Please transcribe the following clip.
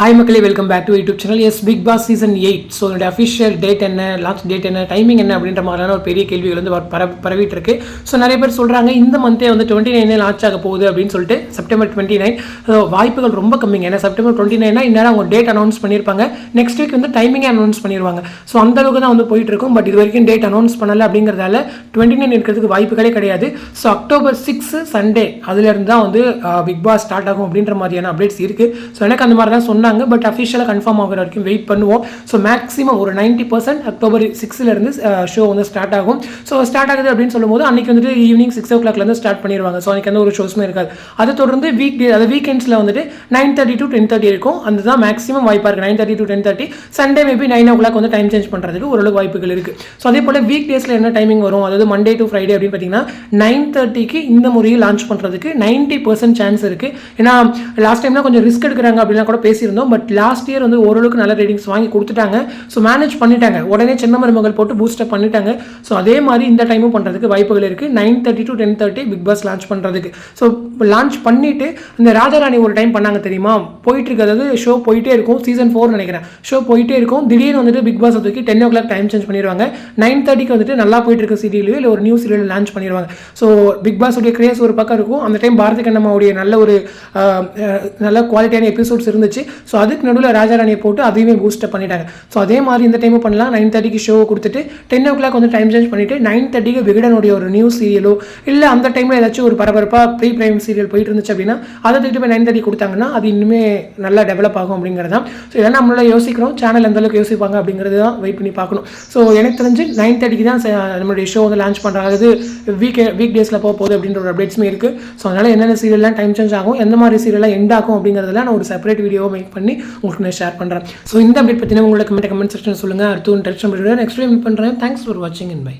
Hi மக்களே welcome back to YouTube channel yes Bigg Boss season eight so என்னோட official date என்ன last date என்ன timing என்ன அப்படின்ற மாதிரியான ஒரு பெரிய கேள்விகள் வந்து பர பரவிட்டு இருக்கு ஸோ நிறைய பேர் சொல்கிறாங்க இந்த மந்தே வந்து டுவெண்ட்டி நைனே லான்ச் ஆக போகுது அப்படின்னு சொல்லிட்டு செப்டம்பர் டுவெண்ட்டி நைன் வாய்ப்புகள் ரொம்ப கம்மிங்க. ஏன்னா செப்டம்பர் டுவெண்ட்டி நைனா இந்நேரம் அவங்க டேட் அனௌன்ஸ் பண்ணியிருப்பாங்க. நெக்ஸ்ட் வீக் வந்து டைமிங்கே அனௌன்ஸ் பண்ணிடுவாங்க ஸோ அந்த அளவுக்கு தான் வந்து போயிட்டு இருக்கும் பட் இது வரைக்கும் டேட் அனௌன்ஸ் பண்ணலை அப்படிங்கிறதால டுவெண்ட்டி நைன் இருக்கிறதுக்கு வாய்ப்புகளே கிடையாது. ஸோ அக்டோபர் சிக்ஸ் சண்டே அதுலேருந்து தான் வந்து பிக் பாஸ் ஸ்டார்ட் ஆகும் அப்படின்ற மாதிரியான அப்டேட்ஸ் இருக்குது ஸோ எனக்கு அந்த மாதிரி தான் சொன்னாங்க பட் அஃபிஷியலாக கன்ஃபார்ம் ஆகிற வரைக்கும் வெயிட் பண்ணுவோம். ஸோ மேக்ஸிமம் ஒரு நைன்ட்டி பர்சன்ட் அக்டோபர் சிக்ஸ்லேருந்து ஷோ வந்து ஸ்டார்ட் ஆகும். ஸோ ஸ்டார்ட் ஆகுது அப்படின்னு சொல்லும்போது அன்றைக்கி வந்துட்டு ஈவினிங் சிக்ஸ் ஓ கிளாக்லேருந்து ஸ்டார்ட் பண்ணிடுவாங்க ஸோ அன்றைக்கி எந்த ஒரு ஷோஸுமே இருக்காது. அதை தொடர்ந்து வீக் டே அது வீக்கெண்ட்ஸில் வந்துட்டு nine thirty to ten thirty இருக்கும். அதுதான் மேக்ஸிமம் வாய்ப்பாக இருக்குது nine thirty to ten thirty Sunday maybe nine o'clock வந்து டைம் சேஞ்ச் பண்ணுறதுக்கு ஓரளவுக்கு வாய்ப்புகள் இருக்குது ஸோ அதே போல் வீக் டேஸில் என்ன டைமிங் வரும்? அதாவது மண்டே டு ஃப்ரைடே அப்படின்னு பார்த்தீங்கன்னா நைன் தேர்ட்டிக்கு இந்த முறையை லான்ச் பண்ணுறதுக்கு நைன்ட்டி பர்சன்ட் சான்ஸ் இருக்குது ஏன்னா லாஸ்ட் டைம்லாம் கொஞ்சம் ரிஸ்க் எடுக்கிறாங்க அப்படிலாம் கூட பேசியிருந்தோம். பட் லாஸ்ட் இயர் வந்து ஓரளவுக்கு நல்ல ரேட்டிங்ஸ் வாங்கி கொடுத்துட்டாங்க. ஸோ மேனேஜ் பண்ணிட்டாங்க. உடனே சின்ன மருமகள் போட்டு பூஸ்டப் பண்ணிட்டாங்க. ஸோ அதே மாதிரி இந்த டைமும் பண்ணுறதுக்கு வாய்ப்புகள் இருக்குது nine thirty to ten thirty Bigg Boss launch பண்ணுறதுக்கு ஸோ லான்ச் பண்ணிட்டு இந்த ராஜாராணி ஒரு டைம் பண்ணாங்க தெரியுமா? போயிட்டு அதாவது ஷோ போயிட்டே இருக்கும். சீசன் ஃபோர் நினைக்கிறேன். ஷோ போயிட்டே இருக்கும். திடீர்னு வந்துட்டு பிக் பாஸ் தூக்கி ten o'clock time change பண்ணிடுவாங்க நைன் தேர்ட்டிக்கு வந்துட்டு நல்லா போயிட்டு இருக்க சீரியலையோ இல்லை ஒரு நியூ சீரியல் லான்ச் பண்ணிடுவாங்க. ஸோ பிக் பாஸ் உடைய கிரேஸ் ஒரு பக்கம் இருக்கும். அந்த டைம் பாரதி கண்ணம்மாவுடைய நல்ல ஒரு நல்ல குவாலிட்டியான எபிசோட்ஸ் இருந்துச்சு. ஸோ அதுக்கு நடுவில் ராஜாராணியை போட்டு அதையுமே பூஸ்டப் பண்ணிட்டாங்க. ஸோ அதே மாதிரி இந்த டைமும் பண்ணலாம். நைன் தேர்ட்டிக்கு ஷோ கொடுத்துட்டு டென் ஓ கிளாக் வந்து டைம் சேஞ்ச் பண்ணிட்டு நைன் தேர்ட்டிக்கு விகடனுடைய ஒரு நியூ சீரியலோ இல்லை அந்த டைமில் ஏதாச்சும் ஒரு பரபரப்பாக ப்ரீ பிரைம் சீரியல் போயிட்டு இருந்துச்சு அப்படின்னா அதை தூக்கிட்டு போய் நைன் தேர்ட்டி கொடுத்தாங்கன்னா அது இன்னுமே நல்லா டெவலப் ஆகும் அப்படிங்கிறது தான். ஸோ இதெல்லாம் நம்மளால யோசிக்கிறோம். சேனல் எந்த அளவுக்கு யோசிப்பாங்க அப்படிங்கிறது தான் வெயிட் பண்ணி பார்க்கணும். ஸோ எனக்கு தெரிஞ்சு நைன் தேர்ட்டிக்கு தான் நம்மளுடைய ஷோ வந்து லான்ச் பண்ணுறாங்க அது வீக் வீக் டேஸில் போக போகுது அப்படின்ற ஒரு அப்டேட்ஸுமே இருக்குது ஸோ அதனால் என்னென்ன சீரியல்லாம் டைம் சேஞ்ச் ஆகும் எந்த மாதிரி சீரியல்லாம் எண்ட் ஆகும் அப்படிங்கிறதுலாம் நான் ஒரு செப்பரேட் வீடியோ மேக் பண்ணி உங்களுக்கு நான் ஷேர் பண்ணுறேன் ஸோ இந்த அப்டேட் பற்றினா உங்களோட கமெண்ட் கமெண்ட் செக்ஷன் சொல்லுங்கள் அடுத்து டெக்ஸ்ட் நெக்ஸ்ட் மீட் பண்ணுறேன் தேங்க்ஸ் ஃபார் வாட்சிங் அண்ட் பை